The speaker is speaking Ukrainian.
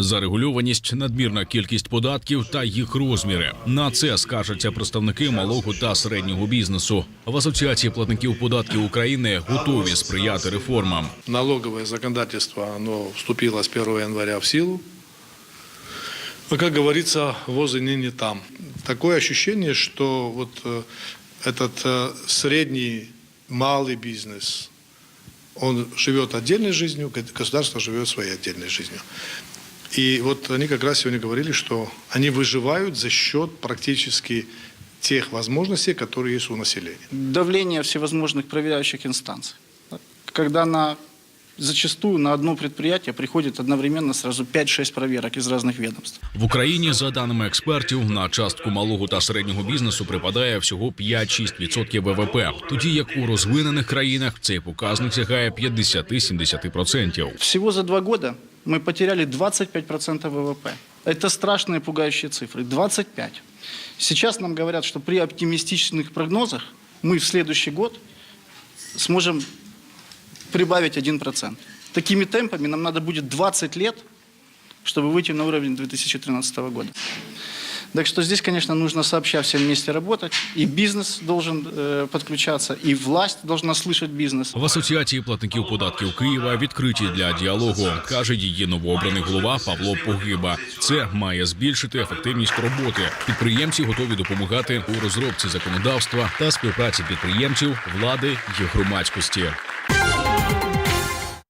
Зарегульованість, надмірна кількість податків та їх розміри. На це скаржаться представники малого та середнього бізнесу. В асоціації платників податків України готові сприяти реформам. Налоговое законодательство оно вступило с 1 января в силу. Но, как говорится, воз и ныне там. Такое ощущение, что вот э, этот э, средний, малый бизнес, он живет отдельной жизнью, г- государство живет своей отдельной жизнью. И вот они как раз сегодня говорили, что они выживают за счет практически тех возможностей, которые есть у населения. давление всевозможных проверяющих инстанций. Когда на, зачастую на одно предприятие приходит одновременно сразу 5-6 проверок из разных ведомств. В Україні, за даними експертів, на частку малого та середнього бізнесу припадає всього 5-6% ВВП, тоді як у розвинених країнах цей показник сягає 50-70%. Всего за два года мы потеряли 25% ВВП. Это страшные пугающие цифры. 25. Сейчас нам говорят, что при оптимистичных прогнозах мы в следующий год сможем прибавить 1%. Такими темпами нам надо будет 20 лет, чтобы выйти на уровень 2013 года. Так что здесь, конечно, нужно сообща всем вместе работать. И бизнес должен э, подключаться, и власть должна слышать бизнес. В асоціації платників податків Києва відкриті для діалогу, каже її новообраний голова Павло Погиба. Це має збільшити ефективність роботи. Підприємці готові допомагати у розробці законодавства та співпраці підприємців, влади і громадськості.